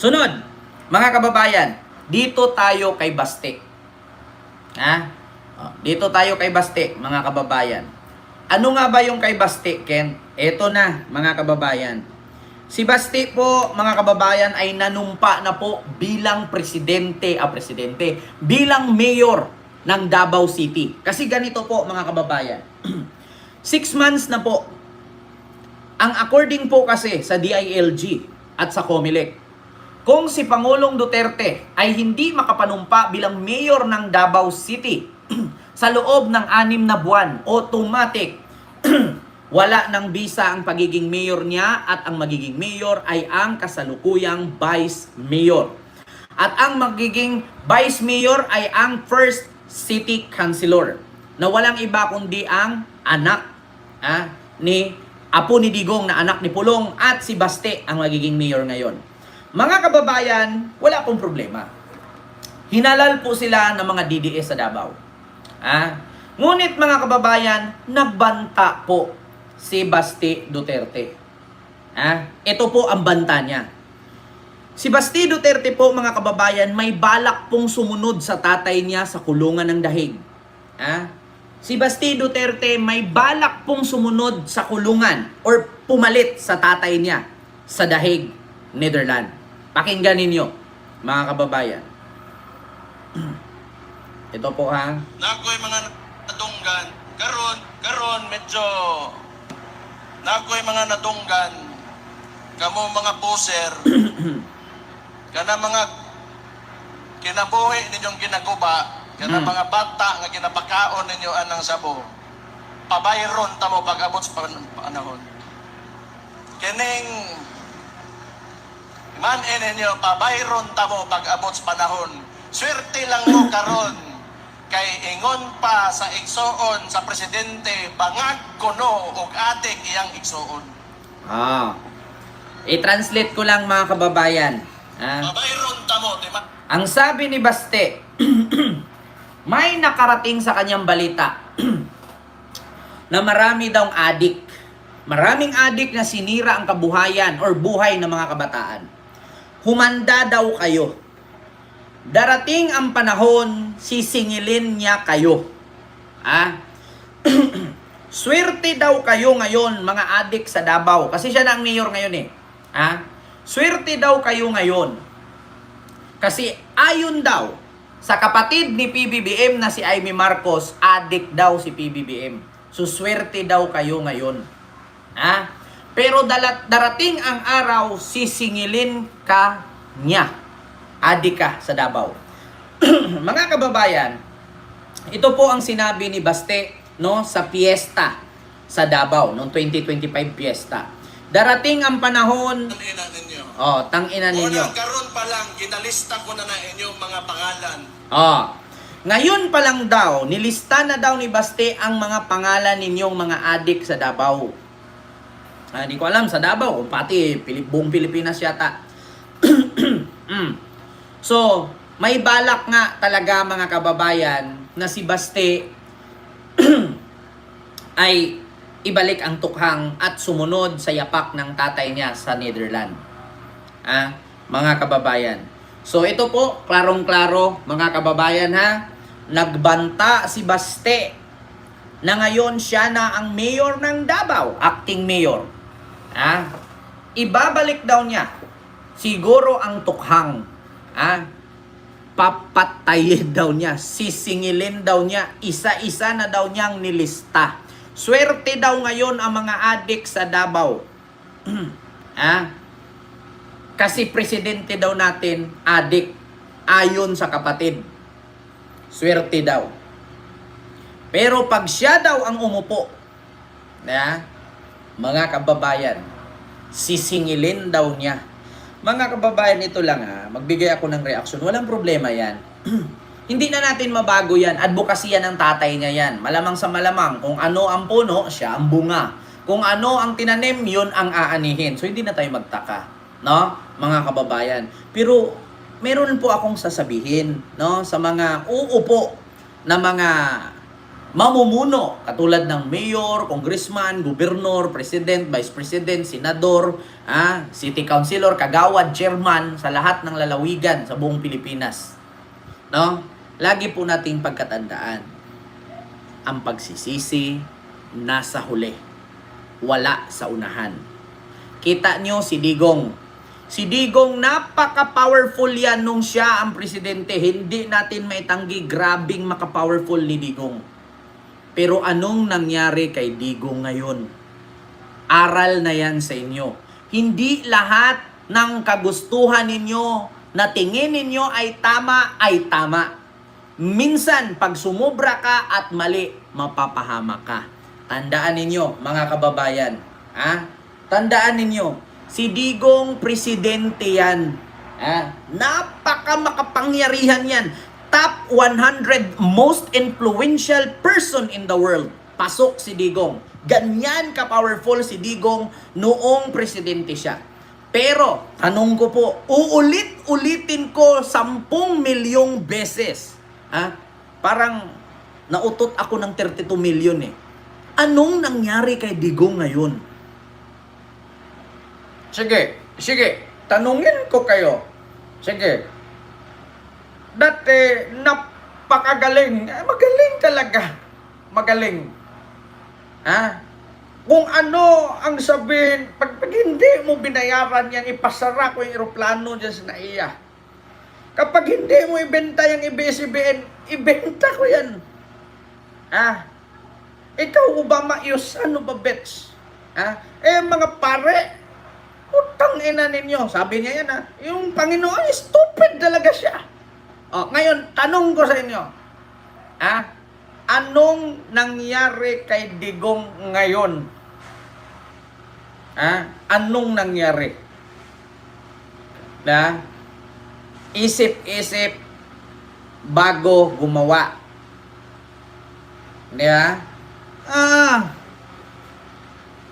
Sunod, mga kababayan, dito tayo kay Baste. Ha? Dito tayo kay Baste, mga kababayan. Ano nga ba yung kay Baste, Ken? Eto na, mga kababayan. Si Basti po, mga kababayan, ay nanumpa na po bilang presidente, ah, presidente, bilang mayor ng Davao City. Kasi ganito po, mga kababayan. Six months na po. Ang according po kasi sa DILG at sa COMELEC, kung si Pangulong Duterte ay hindi makapanumpa bilang mayor ng Davao City sa loob ng anim na buwan, automatic wala ng visa ang pagiging mayor niya at ang magiging mayor ay ang kasalukuyang vice mayor. At ang magiging vice mayor ay ang first city councilor na walang iba kundi ang anak ah, ni Apo ni Digong na anak ni Pulong at si Baste ang magiging mayor ngayon. Mga kababayan, wala pong problema. Hinalal po sila ng mga DDS sa Davao. Ah, ngunit mga kababayan, nagbanta po si Basti Duterte. Ah, ito po ang banta niya. Si Basti Duterte po mga kababayan may balak pong sumunod sa tatay niya sa kulungan ng dahig. Ah, si Basti Duterte may balak pong sumunod sa kulungan or pumalit sa tatay niya sa dahig, Netherlands. Pakinggan ninyo, mga kababayan. Ito po ha. na ako'y mga nadunggan. Karon, karon medyo na ako'y mga nadunggan. Kamo mga poser. kana mga kinabuhi ninyong ginaguba. Kana Hmm. mga bata nga ginapakaon ninyo anang sabo. Pabayron tamo pag abot sa pan- panahon. Kining man ninyo pabayron tamo pag abot sa panahon. Swerte lang mo karon kay ingon pa sa igsoon sa presidente bangag kuno og atik iyang igsoon. Ah. I-translate ko lang mga kababayan. Ah. Pabayron tamo, di ba? Ang sabi ni Baste, may nakarating sa kanyang balita na marami daw adik. Maraming adik na sinira ang kabuhayan or buhay ng mga kabataan. Humanda daw kayo. Darating ang panahon, sisingilin niya kayo. Ah? Swerte daw kayo ngayon, mga adik sa Davao. Kasi siya na ang mayor ngayon eh. Ah? Swerte daw kayo ngayon. Kasi ayon daw sa kapatid ni PBBM na si Amy Marcos, adik daw si PBBM. So swerte daw kayo ngayon. Ha? Pero dalat, darating ang araw, sisingilin ka niya. Adik ka sa Davao. Mga kababayan, ito po ang sinabi ni Baste no sa fiesta sa Davao noong 2025 fiesta. Darating ang panahon, Ang ina ninyo. oh, tangina ninyo. Unang karon pa lang ginalista ko na na inyong mga pangalan. Ah. Ngayon pa lang daw, nilista na daw ni Baste ang mga pangalan ninyong mga adik sa Davao. Ah, di ko alam sa Davao, kung pati Pilip, buong Pilipinas yata. mm. So, may balak nga talaga mga kababayan na si Baste ay ibalik ang tukhang at sumunod sa yapak ng tatay niya sa Netherlands. Ah, mga kababayan. So ito po, klarong-klaro mga kababayan ha, nagbanta si Baste na ngayon siya na ang mayor ng Davao, acting mayor. Ah, ibabalik daw niya siguro ang tukhang. Ah, papatayin daw niya, sisingilin daw niya, isa-isa na daw niyang nilista. Swerte daw ngayon ang mga adik sa Davao. ah, kasi presidente daw natin, adik, ayon sa kapatid. Swerte daw. Pero pag siya daw ang umupo, na, mga kababayan, sisingilin daw niya. Mga kababayan, ito lang ha, magbigay ako ng reaksyon. Walang problema yan. Hindi na natin mabago yan. Advokasya ng tatay niya yan. Malamang sa malamang, kung ano ang puno, siya ang bunga. Kung ano ang tinanim, yun ang aanihin. So, hindi na tayo magtaka. No? Mga kababayan. Pero, meron po akong sasabihin, no? Sa mga uupo na mga mamumuno katulad ng mayor, congressman, gobernador, president, vice president, senador, ah, city councilor, kagawad, chairman sa lahat ng lalawigan sa buong Pilipinas. No? Lagi po nating pagkatandaan ang pagsisisi nasa huli. Wala sa unahan. Kita nyo si Digong. Si Digong napaka-powerful yan nung siya ang presidente. Hindi natin maitanggi grabing maka-powerful ni Digong. Pero anong nangyari kay Digong ngayon? Aral na yan sa inyo. Hindi lahat ng kagustuhan ninyo na tingin ninyo ay tama, ay tama. Minsan, pag sumubra ka at mali, mapapahama ka. Tandaan ninyo, mga kababayan. Ha? Tandaan ninyo, si Digong presidente yan. Ha? Napaka makapangyarihan yan. Top 100 most influential person in the world. Pasok si Digong. Ganyan ka-powerful si Digong noong presidente siya. Pero, tanong ko po, uulit-ulitin ko 10 milyong beses. Ha? Parang nautot ako ng 32 million eh. Anong nangyari kay Digong ngayon? Sige, sige, tanungin ko kayo. Sige. Dati, napakagaling. Eh, magaling talaga. Magaling. Ha? Kung ano ang sabihin, pag, pag hindi mo binayaran yan, ipasara ko yung aeroplano dyan sa naiya. Kapag hindi mo ibenta yung ABS-CBN, ibenta ko yan. Ah, ikaw Obama, yus, ano ba bets? Ah, eh mga pare, utang ina ninyo. Sabi niya yan ah, yung Panginoon, stupid talaga siya. Oh, ngayon, tanong ko sa inyo. Ah, anong nangyari kay Digong ngayon? Ah, anong nangyari? Na, isip-isip bago gumawa. Di ba? Ah,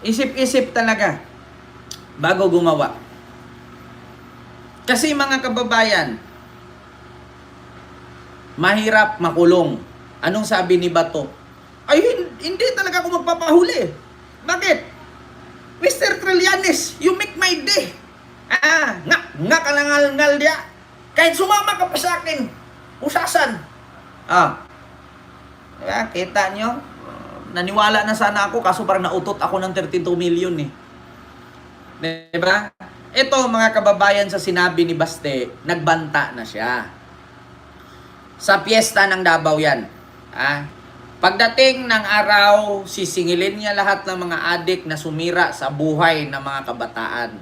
isip-isip talaga bago gumawa. Kasi mga kababayan, mahirap makulong. Anong sabi ni Bato? Ay, hin- hindi talaga ako magpapahuli. Bakit? Mr. Trillanes, you make my day. Ah, nga, nga kalangal-ngal dia. Kahit sumama ka pa sa akin, usasan. Ah, Diba? Kita nyo? Naniwala na sana ako kaso parang nautot ako ng 32 million eh. Diba? Ito mga kababayan sa sinabi ni Baste, nagbanta na siya. Sa piyesta ng Davao yan. Ah, pagdating ng araw, sisingilin niya lahat ng mga adik na sumira sa buhay ng mga kabataan.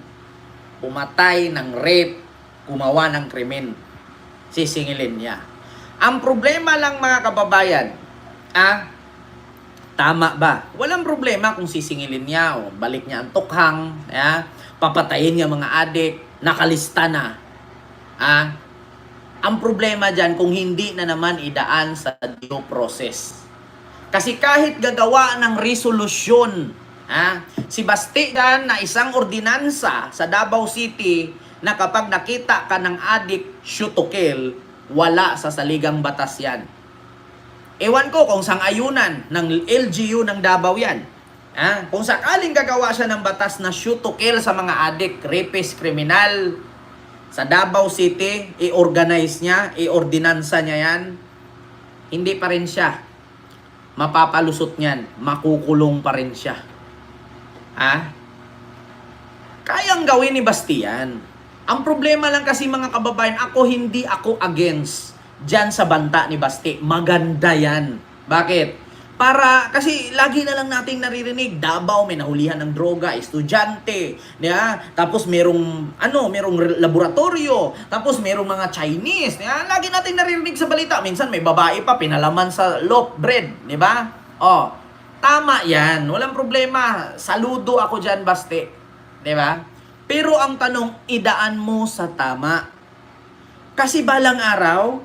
Pumatay ng rape, gumawa ng krimen. Sisingilin niya. Ang problema lang mga kababayan, ah, tama ba? Walang problema kung sisingilin niya o balik niya ang tukhang, ah, papatayin niya mga adik, nakalista na. Ah, ang problema dyan kung hindi na naman idaan sa due process. Kasi kahit gagawa ng resolusyon, ha, si Bastian na isang ordinansa sa Davao City na kapag nakita ka ng adik, shoot to kill, wala sa saligang batas yan. Ewan ko kung sang-ayunan ng LGU ng Davao yan. Ha? Kung sakaling gagawa siya ng batas na shoot to kill sa mga adik, rapist, kriminal, sa Davao City, i-organize niya, i-ordinansa niya yan, hindi pa rin siya mapapalusot niyan, makukulong pa rin siya. Ha? Kayang gawin ni Bastian. Ang problema lang kasi mga kababayan, ako hindi ako against dyan sa banta ni Basti. Maganda yan. Bakit? Para, kasi lagi na lang nating naririnig, Davao may nahulihan ng droga, estudyante, niya? tapos merong, ano, merong laboratorio, tapos merong mga Chinese, niya? lagi nating naririnig sa balita, minsan may babae pa, pinalaman sa loaf bread, di ba? Oh, tama yan, walang problema, saludo ako dyan, Basti, di ba? Pero ang tanong, idaan mo sa tama. Kasi balang araw,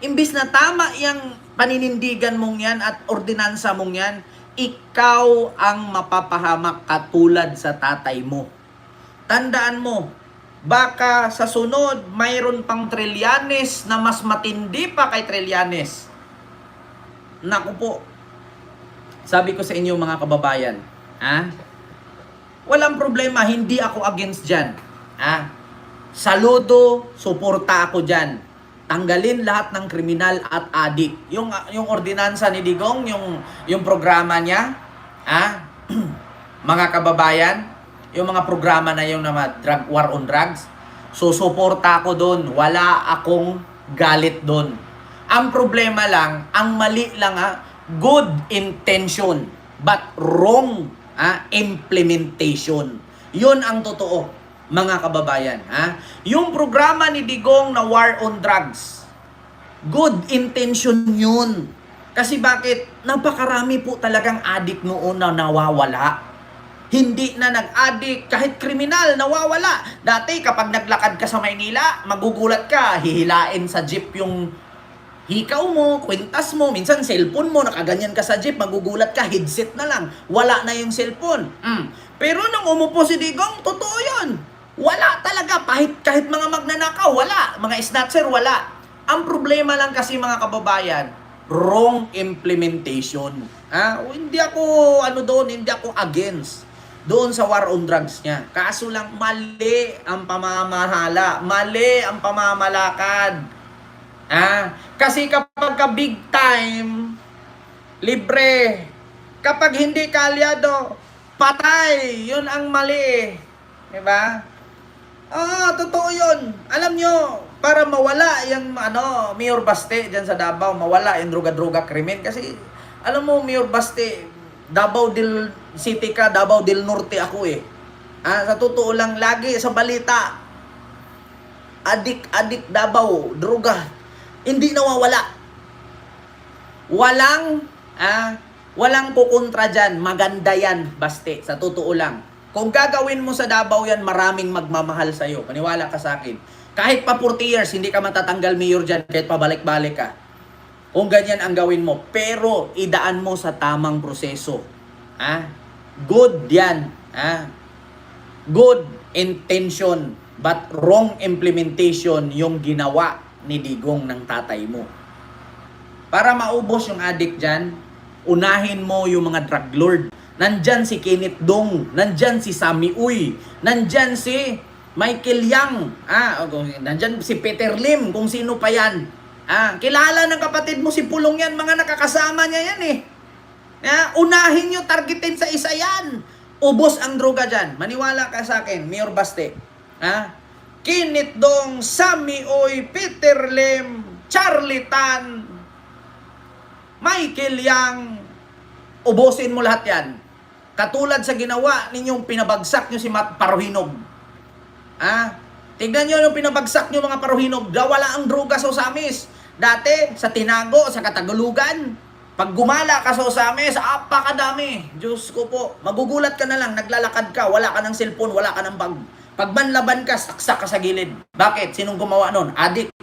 imbis na tama yung paninindigan mong yan at ordinansa mong yan, ikaw ang mapapahamak katulad sa tatay mo. Tandaan mo, baka sa sunod mayroon pang Trillanes na mas matindi pa kay Trillanes. Naku po, sabi ko sa inyo mga kababayan, ha? Walang problema, hindi ako against dyan. Ha? Saludo, suporta ako dyan. Tanggalin lahat ng kriminal at adik. Yung, yung ordinansa ni Digong, yung, yung programa niya, ha? mga kababayan, yung mga programa na yung naman, drug, war on drugs, susuporta ko doon. Wala akong galit doon. Ang problema lang, ang mali lang ha, good intention, but wrong ha, implementation. Yun ang totoo, mga kababayan. Ha? Yung programa ni Digong na war on drugs, good intention yun. Kasi bakit? Napakarami po talagang adik noon na nawawala. Hindi na nag-addict, kahit kriminal, nawawala. Dati, kapag naglakad ka sa Maynila, magugulat ka, hihilain sa jeep yung hikaw mo, kwintas mo, minsan cellphone mo, nakaganyan ka sa jeep, magugulat ka, headset na lang, wala na yung cellphone. Mm. Pero nung umupo si Digong, totoo yun. Talaga, kahit, kahit mga magnanakaw, wala. Mga snatcher, wala. Ang problema lang kasi mga kababayan, wrong implementation. Ah, hindi ako ano doon, hindi ako against doon sa war on drugs niya. Kaso lang mali ang pamamahala, mali ang pamamalakad. Ah, kasi kapag ka big time, libre. Kapag hindi kalyado, patay. Yun ang mali. Di ba? Ah, totoo yun. Alam nyo, para mawala yung ano, Mayor Baste dyan sa Davao, mawala yung droga-droga krimen. Kasi, alam mo, Mayor Baste, Davao del City ka, Davao del Norte ako eh. Ah, sa totoo lang, lagi sa balita, adik-adik Davao, droga, hindi nawawala. Walang, ah, walang kukontra dyan. Maganda yan, baste. Sa totoo lang. Kung gagawin mo sa Davao yan, maraming magmamahal sa'yo. Paniwala ka sa akin. Kahit pa 40 years, hindi ka matatanggal mayor dyan. Kahit pabalik-balik ka. Kung ganyan ang gawin mo. Pero, idaan mo sa tamang proseso. Ah, good yan. Ah, good intention but wrong implementation yung ginawa ni Digong ng tatay mo. Para maubos yung addict dyan, unahin mo yung mga drug lord. Nandyan si Kenneth Dong, nandyan si Sammy Uy, nandyan si Michael Yang, ah, nandyan si Peter Lim, kung sino pa yan. Ah, kilala ng kapatid mo si Pulong yan, mga nakakasama niya yan eh. Ah, unahin nyo, targetin sa isa yan. Ubos ang droga dyan. Maniwala ka sa akin, Mayor Baste. Ha? Kinit Dong, Sammy Oy, Peter Lim, Charlie Tan, Michael Yang, ubusin mo lahat yan. Katulad sa ginawa ninyong pinabagsak nyo si Matt Paruhinog. Ha? Tignan nyo yung pinabagsak nyo mga Paruhinog. Wala ang droga sa Osamis. Dati, sa Tinago, sa Katagulugan, pag gumala ka sa Osamis, apakadami. Diyos ko po, magugulat ka na lang, naglalakad ka, wala ka ng cellphone, wala ka ng bag. Pag manlaban ka, saksak ka sa gilid. Bakit? Sinong gumawa nun? Adik.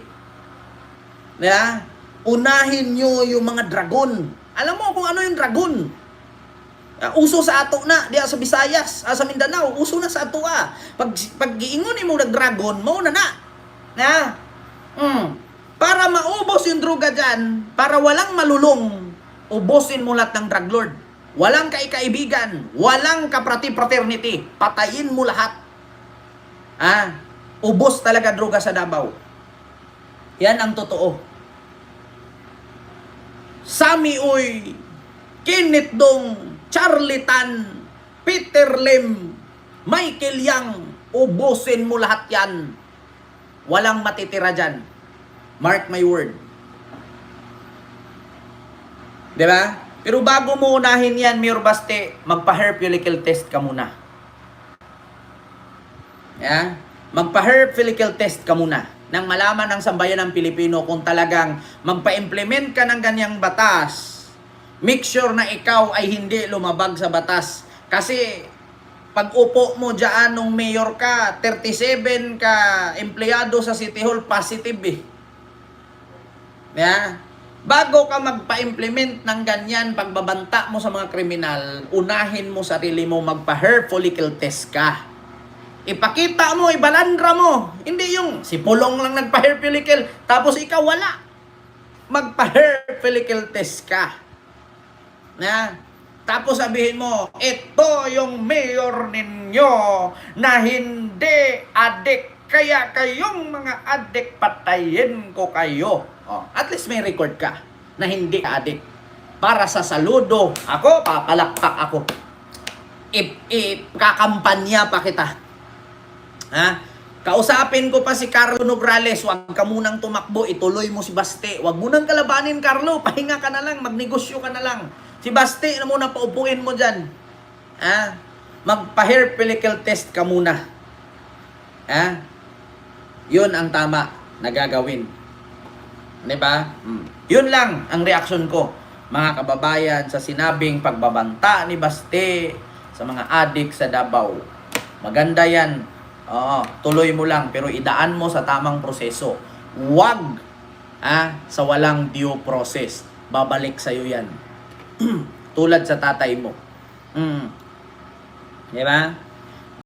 Yeah? Unahin nyo yung mga dragon. Alam mo kung ano yung dragon? Uh, uso sa ato na, diya sa Visayas, ah, sa Mindanao, uso na sa ato ah. Pag, pag giingon mo nag-dragon, mo na na. Na? Mm. Para maubos yung droga dyan, para walang malulong, ubusin mo lahat ng drug lord. Walang kaikaibigan, walang kaprati-fraternity, patayin mo lahat. Ah, ubos talaga droga sa Davao. Yan ang totoo. Sami Uy, Kenneth Dong, Charlie Tan, Peter Lim, Michael Yang, ubusin mo lahat yan. Walang matitira dyan. Mark my word. ba? Pero bago mo unahin yan, Mayor Baste, magpa-hair follicle test ka muna. Yeah? Magpa-hair follicle test ka muna nang malaman ng sambayan ng Pilipino kung talagang magpa-implement ka ng ganyang batas. Make sure na ikaw ay hindi lumabag sa batas. Kasi pag upo mo dyan nung mayor ka, 37 ka empleyado sa City Hall, positive eh. Yeah? Bago ka magpa-implement ng ganyan, pagbabanta mo sa mga kriminal, unahin mo sarili mo magpa-hair follicle test ka. Ipakita mo, ibalandra mo. Hindi yung si Pulong lang nagpa-hair follicle, tapos ikaw wala. Magpa-hair follicle test ka. Na, Tapos sabihin mo, ito yung mayor ninyo na hindi adik. Kaya kayong mga adik, patayin ko kayo. Oh, at least may record ka na hindi ka adik. Para sa saludo, ako, papalakpak ako. Ip, ip, kakampanya pa kita. Ha? Kausapin ko pa si Carlo Nograles, huwag ka munang tumakbo, ituloy mo si Baste. Huwag mo nang kalabanin, Carlo. Pahinga ka na lang, magnegosyo ka na lang. Si Baste na muna paupuin mo dyan. Ha? Magpa-hair follicle test ka muna. Ha? Yun ang tama na gagawin. Di ba? Mm. Yun lang ang reaksyon ko, mga kababayan, sa sinabing pagbabanta ni Baste sa mga adik sa Davao. Maganda yan. Oo, tuloy mo lang pero idaan mo sa tamang proseso. Huwag ah, sa walang due process. Babalik sa'yo yan. Tulad sa tatay mo. Mm. Di ba?